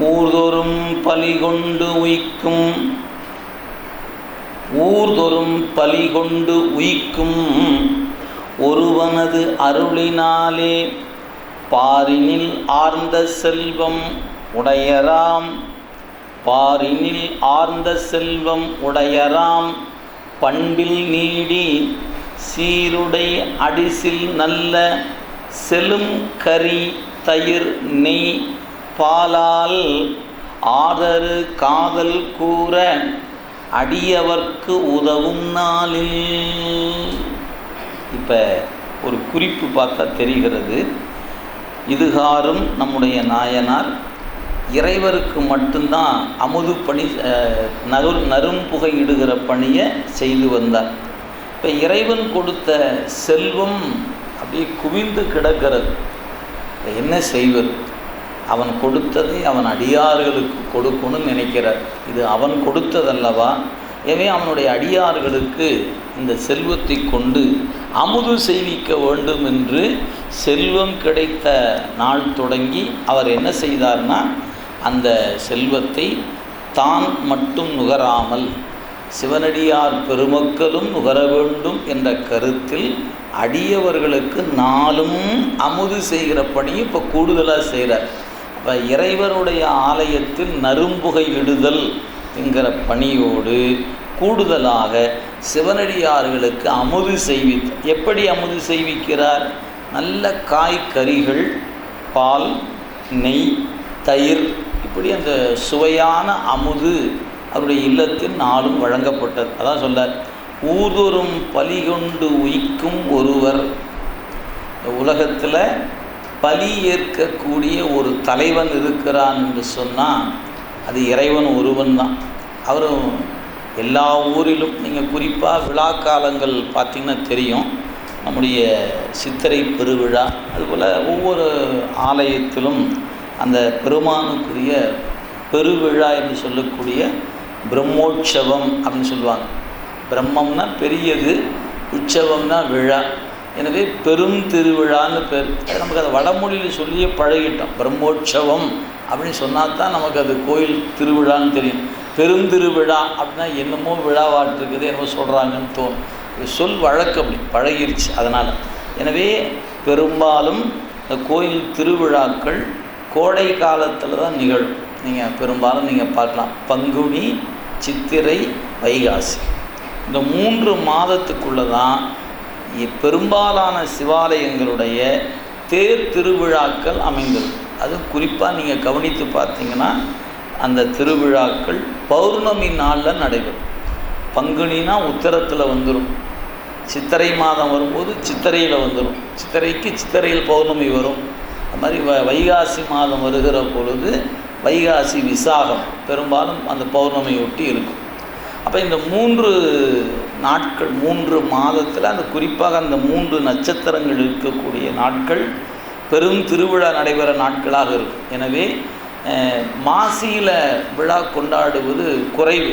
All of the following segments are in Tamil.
ஊர்தொறும் பலி கொண்டு உய்க்கும். ஊர்தொறும் பலி கொண்டு உய்க்கும். ஒருவனது அருளினாலே பாரினில் ஆர்ந்த செல்வம் உடையராம். பாரினில் ஆர்ந்த செல்வம் உடையராம். பண்பில் நீடி சீருடை அடிசில் நல்ல செலும் கரி தயிர் நெய் பாலால் ஆதரு காதல் கூற அடியவர்க்கு உதவும் நாளில். இப்போ ஒரு குறிப்பு பார்த்தா தெரிகிறது. இதுகாரும் நம்முடைய நாயனார் இறைவருக்கு மட்டும்தான் அமுது பணி அஹ், நறு நரும்புகை இடுகிற பணியை செய்து வந்தார். இப்போ இறைவன் கொடுத்த செல்வம் அப்படியே குவிந்து கிடக்கிறது. என்ன செய்வது? அவன் கொடுத்ததை அவன் அடியார்களுக்கு கொடுக்கணும்னு நினைக்கிறார். இது அவன் கொடுத்ததல்லவா? எனவே அவனுடைய அடியார்களுக்கு இந்த செல்வத்தை கொண்டு அமுது செய்விக்க வேண்டும் என்று செல்வம் கிடைத்த நாள் தொடங்கி அவர் என்ன செய்தார்னா அந்த செல்வத்தை தான் மட்டும் நுகராமல் சிவனடியார் பெருமக்களும் நுகர வேண்டும் என்ற கருத்தில் அடியவர்களுக்கு நாளும் அமுது செய்கிற பணியும் இப்போ கூடுதலாக செய்கிறார் இப்போ இறைவனுடைய ஆலயத்தில் நரும்புகை இடுதல் என்கிற பணியோடு கூடுதலாக சிவனடியார்களுக்கு அமுது செய்வித்து எப்படி அமுது செய்விக்கிறார்? நல்ல காய்கறிகள் பால் நெய் தயிர் இப்படி அந்த சுவையான அமுது அவருடைய இல்லத்தில் நாளும் வழங்கப்பட்டது. அதான் சொல்ல ஊதொரும் பலி கொண்டு உய்க்கும் ஒருவர். உலகத்தில் பலி ஏற்கக்கூடிய ஒரு தலைவன் இருக்கிறான் என்று சொன்னால் அது இறைவன் ஒருவன் தான். அவரும் எல்லா ஊரிலும் நீங்கள் குறிப்பாக விழா காலங்கள் பார்த்திங்கன்னா தெரியும். நம்முடைய சித்திரை பெருவிழா அதுபோல் ஒவ்வொரு ஆலயத்திலும் அந்த பெருமானுக்குரிய பெருவிழா என்று சொல்லக்கூடிய பிரம்மோற்சவம் அப்படின்னு சொல்லுவாங்க. பிரம்மம்னா பெரியது உற்சவம்னா விழா. எனவே பெரும் திருவிழான்னு பேர். நமக்கு அதை வடமொழியில் சொல்லியே பழகிட்டோம். பிரம்மோற்சவம் அப்படின்னு சொன்னால் தான் நமக்கு அது கோயில் திருவிழான்னு தெரியும். பெருந்திருவிழா அப்படின்னா என்னமோ விழாவாட்டு இருக்குது என்னமோ சொல்கிறாங்கன்னு தோணும். சொல் வழக்கு அப்படி பழகிருச்சு அதனால். எனவே பெரும்பாலும் இந்த கோயில் திருவிழாக்கள் கோடை காலத்தில் தான் நிகழும். நீங்கள் பெரும்பாலும் நீங்கள் பார்க்கலாம். பங்குனி சித்திரை வைகாசி. இந்த மூன்று மாதத்துக்குள்ளே தான் பெரும்பாலான சிவாலயங்களுடைய தேர் திருவிழாக்கள் அமைந்திருக்கும் அதுவும் குறிப்பாக நீங்கள் கவனித்து பார்த்தீங்கன்னா அந்த திருவிழாக்கள் பௌர்ணமி நாளில் நடைபெறும். பங்குனினா உத்தரத்தில் வந்துடும் சித்திரை மாதம் வரும்போது சித்திரையில் வந்துடும் சித்திரைக்கு சித்திரையில் பௌர்ணமி வரும். அது மாதிரி வ வைகாசி மாதம் வருகிற பொழுது வைகாசி விசாகம். பெரும்பாலும் அந்த பௌர்ணமியொட்டி இருக்கும். அப்போ இந்த மூன்று நாட்கள் மூன்று மாதத்தில் அந்த குறிப்பாக அந்த மூன்று நட்சத்திரங்கள் இருக்கக்கூடிய நாட்கள் பெரும் திருவிழா நடைபெற நாட்களாக இருக்கும். எனவே மாசியில் விழா கொண்டாடுவது குறைவு.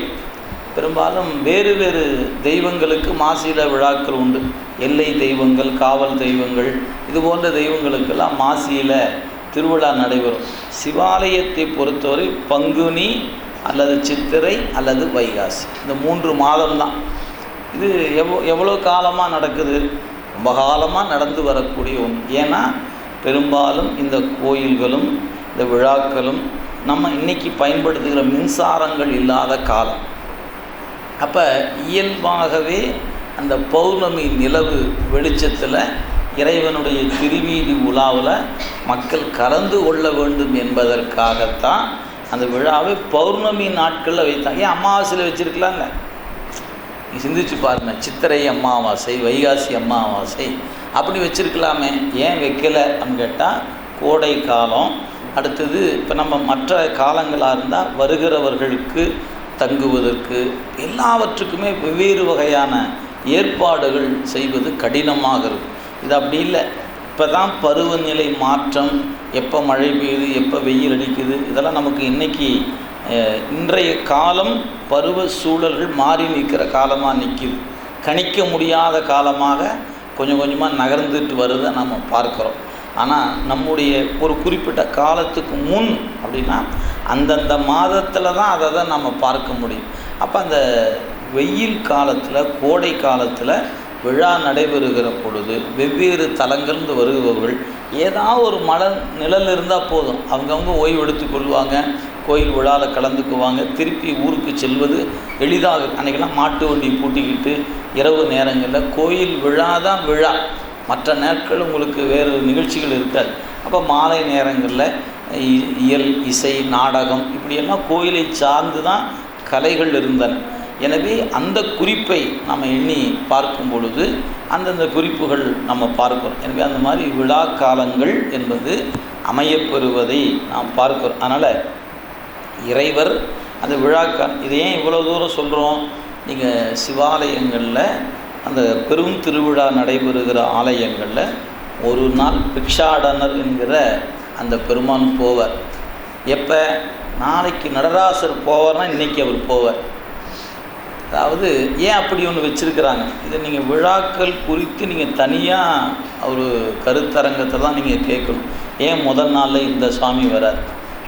பெரும்பாலும் வேறு வேறு தெய்வங்களுக்கு மாசியில் விழாக்கள் உண்டு. எல்லை தெய்வங்கள் காவல் தெய்வங்கள் இது போன்ற தெய்வங்களுக்கெல்லாம் மாசியில் திருவிழா நடைபெறும். சிவாலயத்தை பொறுத்தவரை பங்குனி அல்லது சித்திரை அல்லது வைகாசி. இந்த மூன்று மாதம்தான். இது எவ்வளோ எவ்வளோ காலமாக நடக்குது? ரொம்ப காலமாக நடந்து வரக்கூடிய ஒன்று ஏன்னா பெரும்பாலும் இந்த கோயில்களும் இந்த விழாக்களும் நம்ம இன்றைக்கி பயன்படுத்துகிற மின்சாரங்கள் இல்லாத காலம். அப்போ இயல்பாகவே அந்த பௌர்ணமி நிலவு வெளிச்சத்தில் இறைவனுடைய திருவீதி உலாவில் மக்கள் கலந்து கொள்ள வேண்டும் என்பதற்காகத்தான் அந்த விழாவை பௌர்ணமி நாட்களில் வைத்தாங்க. ஏன் அமாவாசையில் வச்சுருக்கலாங்க நீ சிந்திச்சு பாருங்க சித்திரை அம்மாவாசை வைகாசி அமாவாசை அப்படி வச்சுருக்கலாமே. ஏன் வைக்கலை அப்படின்னு கேட்டால் கோடை காலம். அடுத்தது இப்போ நம்ம மற்ற காலங்களாக இருந்தால் வருகிறவர்களுக்கு தங்குவதற்கு எல்லாவற்றுக்குமே வெவ்வேறு வகையான ஏற்பாடுகள் செய்வது கடினமாக இருக்கும். இது அப்படி இல்லை. இப்போ தான் பருவநிலை மாற்றம் எப்போ மழை பெய்யுது எப்போ வெயில் அடிக்குது இதெல்லாம் நமக்கு இன்னைக்கு இன்றைய காலம் பருவ சூழல்கள் மாறி நிற்கிற காலமாக நிற்கிது கணிக்க முடியாத காலமாக கொஞ்சம் கொஞ்சமாக நகர்ந்துட்டு வருதை நம்ம பார்க்குறோம். ஆனால் நம்முடைய ஒரு குறிப்பிட்ட காலத்துக்கு முன் அப்படின்னா அந்தந்த மாதத்தில் தான் அதை தான் நம்ம பார்க்க முடியும். அப்போ அந்த வெயில் காலத்தில் கோடை காலத்தில் விழா நடைபெறுகிற பொழுது வெவ்வேறு தலங்கள்ந்து வருபவர்கள் ஏதாவது ஒரு மலை நிழல் இருந்தால் போதும். அவங்கவுங்க ஓய்வு எடுத்து கொள்வாங்க. கோயில் விழாவில் கலந்துக்குவாங்க. திருப்பி ஊருக்கு செல்வது எளிதாக அன்றைக்கெல்லாம் மாட்டு வண்டி பூட்டிக்கிட்டு இரவு நேரங்களில் கோயில் விழா தான் விழா. மற்ற நாட்கள் உங்களுக்கு வேறு நிகழ்ச்சிகள் இருக்காது. அப்போ மாலை நேரங்களில் இ- இயல் இசை நாடகம் இப்படியெல்லாம் கோயிலை சார்ந்து தான் கலைகள் இருந்தன. எனவே அந்த குறிப்பை நம்ம எண்ணி பார்க்கும் பொழுது அந்தந்த குறிப்புகள் நம்ம பார்க்கிறோம். எனவே அந்த மாதிரி விழா காலங்கள் என்பது அமையப்பெறுவதை நாம் பார்க்கிறோம். அதனால் இறைவர் அந்த விழாக்கால் இது ஏன் இவ்வளோ தூரம் சொல்கிறோம் நீங்கள் சிவாலயங்களில் அந்த பெரும் திருவிழா நடைபெறுகிற ஆலயங்களில் ஒரு நாள் பிக்ஷாடனர் என்கிற அந்த பெருமான் போவார். எப்போ? நாளைக்கு நடராசர் போவார்னா இன்னைக்கு அவர் போவார். அதாவது ஏன் அப்படி ஒன்று வச்சுருக்கிறாங்க? இதை நீங்கள் விழாக்கள் குறித்து நீங்கள் தனியாக ஒரு கருத்தரங்கத்தை தான் நீங்கள் கேட்கணும். ஏன் முதல் நாளில் இந்த சுவாமி வரார்?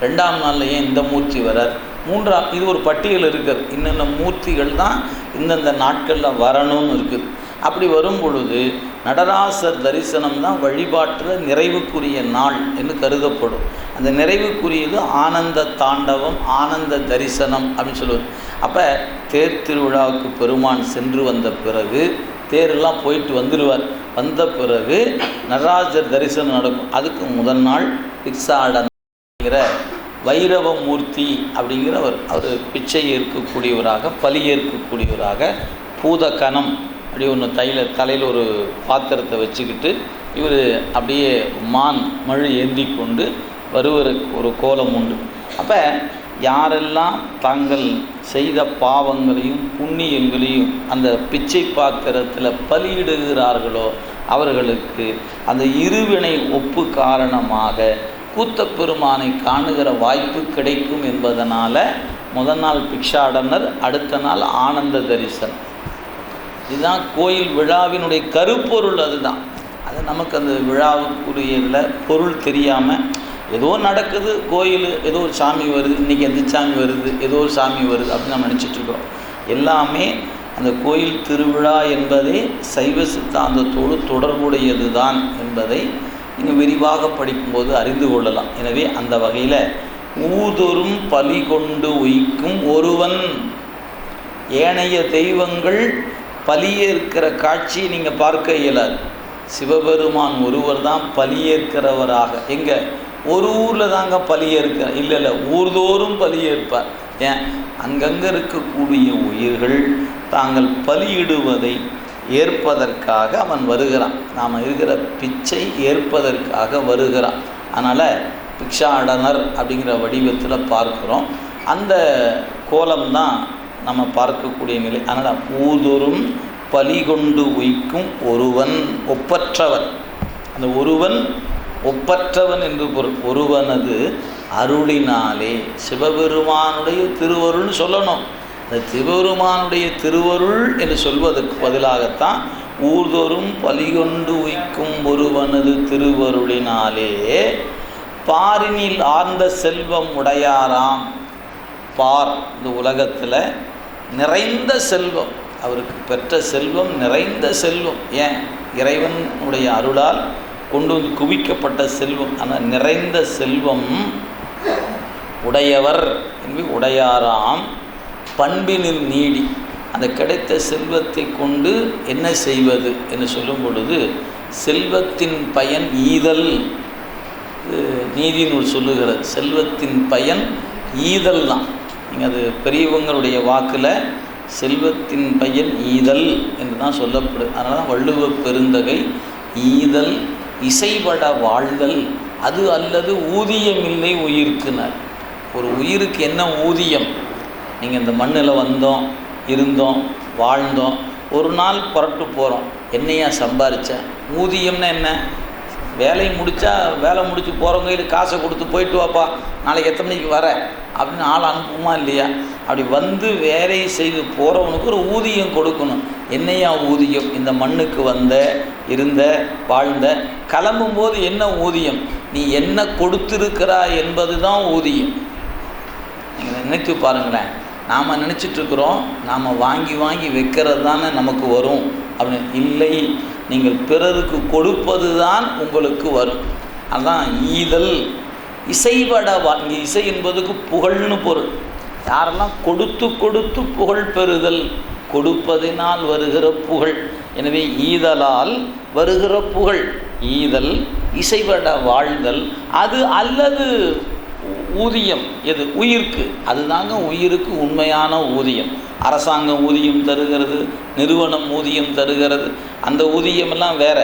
ரெண்டாம் நாளில் ஏன் இந்த மூர்த்தி வரார். மூன்றாம் இது ஒரு பட்டியல் இருக்குது இன்னென்ன மூர்த்திகள் தான் இந்தந்த நாட்களில் வரணும்னு இருக்குது அப்படி வரும் பொழுது நடராசர் தரிசனம் தான் வழிபாட்டில் நிறைவுக்குரிய நாள் என்று கருதப்படும். அந்த நிறைவுக்குரியது ஆனந்த தாண்டவம் ஆனந்த தரிசனம் அப்படின்னு சொல்லுவது அப்போ தேர் திருவிழாவுக்கு பெருமான் சென்று வந்த பிறகு தேரெல்லாம் போயிட்டு வந்துடுவார் வந்த பிறகு நடராஜர் தரிசனம் நடக்கும். அதுக்கு முதல் நாள் பிக்ஸாடன் வைரவமூர்த்தி அப்படிங்கிறவர். அவர் பிச்சை ஏற்கக்கூடியவராக பலி ஏற்கக்கூடியவராக பூதகணம் அப்படி ஒன்று தைல தலையில் ஒரு பாத்திரத்தை வச்சுக்கிட்டு இவர் அப்படியே மான் மழு ஏந்தி கொண்டு வருவருக்கு ஒரு கோலம் உண்டு. அப்போ யாரெல்லாம் தாங்கள் செய்த பாவங்களையும் புண்ணியங்களையும் அந்த பிச்சை பாத்திரத்தில் பலியிடுகிறார்களோ அவர்களுக்கு அந்த இருவினை ஒப்பு காரணமாக கூத்தப் பெருமானை காணுகிற வாய்ப்பு கிடைக்கும் என்பதனால் முதல் நாள் பிக்ஷாடனர் அடுத்த நாள் ஆனந்த தரிசனம். இதுதான் கோயில் விழாவினுடைய கருப்பொருள் அதுதான். அது நமக்கு அந்த விழாவுக்குரியதில் பொருள் தெரியாமல் ஏதோ நடக்குது கோயில் ஏதோ ஒரு சாமி வருது இன்றைக்கி எந்த சாமி வருது ஏதோ ஒரு சாமி வருது அப்படின்னு நம்ம நினச்சிட்ருக்கிறோம் எல்லாமே அந்த கோயில் திருவிழா என்பதே சைவ சித்தாந்தத்தோடு தொடர்புடையது தான் என்பதை நீங்கள் விரிவாக படிக்கும்போது அறிந்து கொள்ளலாம். எனவே அந்த வகையில் ஊதொரும் பலி கொண்டு உயிக்கும் ஒருவன். ஏனைய தெய்வங்கள் பலியேற்கிற காட்சியை நீங்கள் பார்க்க இயலாது. சிவபெருமான் ஒருவர் தான் பலியேற்கிறவராக. எங்கே? ஒரு ஊரில் தாங்க பலியேற்க இல்லை இல்லை ஊர்தோறும் பலியேற்பார். ஏன்? அங்கங்கே இருக்கக்கூடிய உயிர்கள் தாங்கள் பலியிடுவதை ஏற்பதற்காக அவன் வருகிறான். நாம் இருக்கிற பிச்சை ஏற்பதற்காக வருகிறான். அதனால் பிக்ஷாடனர் அப்படிங்கிற வடிவத்தில் பார்க்குறோம். அந்த கோலம்தான் நம்ம பார்க்கக்கூடிய நிலை. அதனால் ஊதொரும் பலி கொண்டு உய்க்கும் ஒருவன் ஒப்பற்றவன். அந்த ஒருவன் ஒப்பற்றவன் என்று பொருள். ஒருவனது அருளினாலே சிவபெருமானுடைய திருவருள்னு சொல்லணும். அந்த சிவபெருமானுடைய திருவருள் என்று சொல்வதற்கு பதிலாகத்தான் ஊர்தோறும் பலிகொண்டு உய்க்கும் ஒருவனது திருவருளினாலே பாரினில் ஆர்ந்த செல்வம் உடையாராம். பார் இந்த உலகத்தில் நிறைந்த செல்வம். அவருக்கு பெற்ற செல்வம் நிறைந்த செல்வம். ஏன்? இறைவனுடைய அருளால் கொண்டு வந்து குவிக்கப்பட்ட செல்வம். ஆனால் நிறைந்த செல்வம் உடையவர். என்று உடையாராம். பண்பினில் நீடி அந்த கிடைத்த செல்வத்தை கொண்டு என்ன செய்வது என்று சொல்லும் பொழுது செல்வத்தின் பயன் ஈதல் இது நீதி நூல் சொல்லுகிறது. செல்வத்தின் பயன் ஈதல் தான். நீங்கள் அது பெரியவங்களுடைய வாக்கில் செல்வத்தின் பயன் ஈதல் என்று தான் சொல்லப்படுது அதனால தான் வள்ளுவ பெருந்தகை ஈதல் இசைபட வாழ்தல் அது அல்லது ஊதியமில்லை உயிர்க்குனர். ஒரு உயிருக்கு என்ன ஊதியம்? நீங்கள் இந்த மண்ணில் வந்தோம் இருந்தோம் வாழ்ந்தோம் ஒரு நாள் புரட்டு போகிறோம் என்னையா சம்பாரித்தேன் ஊதியம்னா என்ன? வேலையை முடித்தா வேலை முடித்து போகிறவங்க கையில் காசை கொடுத்து போயிட்டு வாப்பா. நாளைக்கு எத்தனை மணிக்கு வர? அப்படின்னு ஆள் அனுப்புமா இல்லையா? அப்படி வந்து வேலையை செய்து போகிறவனுக்கு ஒரு ஊதியம் கொடுக்கணும். என்னையா ஊதியம்? இந்த மண்ணுக்கு வந்த இருந்த வாழ்ந்த கிளம்பும்போது என்ன ஊதியம்? நீ என்ன கொடுத்துருக்கிறா என்பது தான் ஊதியம். நீங்கள் நினைத்து பாருங்களேன். நாம் நினச்சிட்ருக்குறோம் நாம் வாங்கி வாங்கி வைக்கிறது தானே நமக்கு வரும். அப்படின்னு இல்லை நீங்கள் பிறருக்கு கொடுப்பது தான் உங்களுக்கு வரும். அதான் ஈதல் இசைவட வா இங்கே இசை என்பதுக்கு புகழ்னு பொருள். யாரெல்லாம் கொடுத்து கொடுத்து புகழ் பெறுதல் கொடுப்பதினால் வருகிற புகழ். எனவே ஈதலால் வருகிற புகழ் ஈதல் இசைவட வாழ்தல் அது அல்லது ஊதியம் எது? உயிர்க்கு. அதுதாங்க உயிருக்கு உண்மையான ஊதியம். அரசாங்கம் ஊதியம் தருகிறது நிறுவனம் ஊதியம் தருகிறது. அந்த ஊதியமெல்லாம் வேற.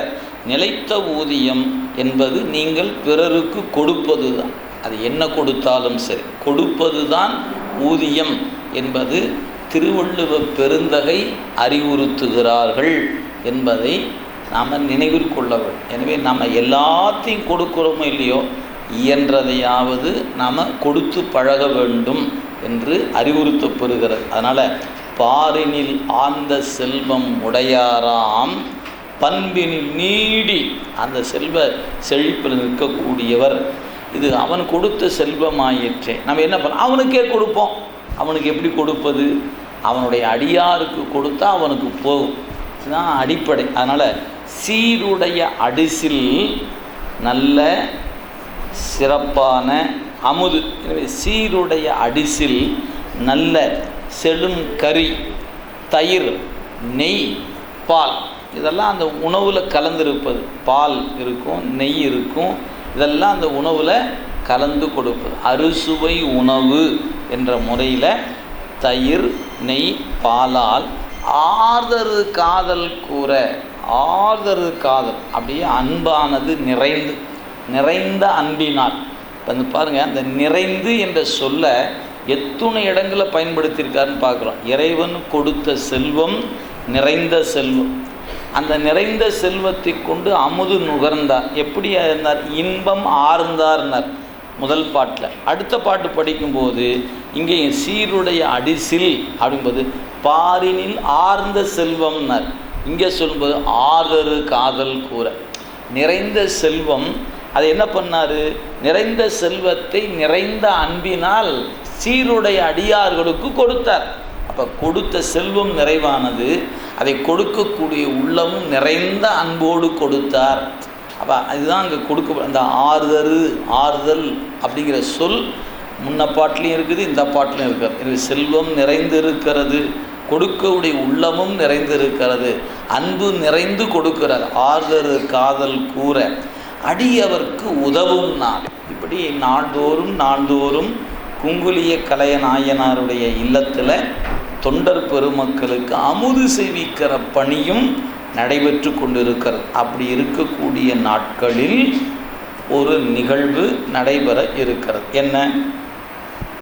நிலைத்த ஊதியம் என்பது நீங்கள் பிறருக்கு கொடுப்பது தான் அது என்ன கொடுத்தாலும் சரி. கொடுப்பது தான் ஊதியம் என்பது திருவள்ளுவ பெருந்தகை அறிவுறுத்துகிறார்கள் என்பதை நாம் நினைவில் கொள்ள வேண்டும். எனவே நம்ம எல்லாத்தையும் கொடுக்குறோமோ இல்லையோ இயன்றதையாவது நாம் கொடுத்து பழக வேண்டும் என்று அறிவுறுத்தப்படுகிறது. அதனால் பாரினில் ஆழ்ந்த செல்வம் உடையாராம் பண்பினில் நீடி அந்த செல்வ செழிப்பில் நிற்கக்கூடியவர். இது அவன் கொடுத்த செல்வமாயிற்றே. நம்ம என்ன பண்ண அவனுக்கே கொடுப்போம். அவனுக்கு எப்படி கொடுப்பது? அவனுடைய அடியாருக்கு கொடுத்தா அவனுக்கு போகும் இதுதான் அடிப்படை. அதனால் சீருடைய அடிசில் நல்ல சிறப்பான அமுது எனவே சீருடைய அடிசில் நல்ல செழும் கறி தயிர் நெய் பால். இதெல்லாம் அந்த உணவில் கலந்திருப்பது. பால் இருக்கும் நெய் இருக்கும். இதெல்லாம் அந்த உணவில் கலந்து கொடுப்பது. அறுசுவை உணவு என்ற முறையில் தயிர் நெய் பாலால் ஆர்தரு காதல் கூற ஆர்தரு காதல் அப்படியே அன்பானது நிறைந்து நிறைந்த அன்பினால். இப்போ வந்து பாருங்கள் அந்த நிறைந்து என்ற சொல்ல எத்துணை இடங்களில் பயன்படுத்தியிருக்காருன்னு பார்க்குறோம். இறைவன் கொடுத்த செல்வம் நிறைந்த செல்வம். அந்த நிறைந்த செல்வத்தை கொண்டு அமுது நுகர்ந்தார். எப்படி இருந்தார்? இன்பம் ஆர்ந்தார்னார் முதல் பாட்டில். அடுத்த பாட்டு படிக்கும்போது இங்கே சீருடைய அடிசில் அப்படிங்கும்போது பாரினில் ஆர்ந்த செல்வம்னார். இங்கே சொல்லும்போது ஆதரு காதல் கூற. நிறைந்த செல்வம் அதை என்ன பண்ணார்? நிறைந்த செல்வத்தை நிறைந்த அன்பினால் சீருடைய அடியார்களுக்கு கொடுத்தார். அப்போ கொடுத்த செல்வம் நிறைவானது அதை கொடுக்கக்கூடிய உள்ளமும் நிறைந்த அன்போடு கொடுத்தார். அப்போ அதுதான் அங்கே கொடுக்க அந்த ஆறுதல் ஆறுதல் அப்படிங்கிற சொல் முன்ன பாட்டிலையும் இருக்குது இந்த பாட்டிலையும் இருக்கிறது இது செல்வம் நிறைந்து இருக்கிறது கொடுக்கக்கூடிய உள்ளமும் நிறைந்து இருக்கிறது அன்பு நிறைந்து கொடுக்கிறார். ஆறுதல் காதல் கூற. அடியவர்க்கு உதவும் நாள். இப்படி நாள்தோறும் நாள்தோறும் குங்குலிய கலைய நாயனாருடைய இல்லத்தில் தொண்டர் பெருமக்களுக்கு அமுது செய்விக்கிற பணியும் நடைபெற்று கொண்டிருக்கிறது. அப்படி இருக்கக்கூடிய நாட்களில் ஒரு நிகழ்வு நடைபெற இருக்கிறது. என்ன?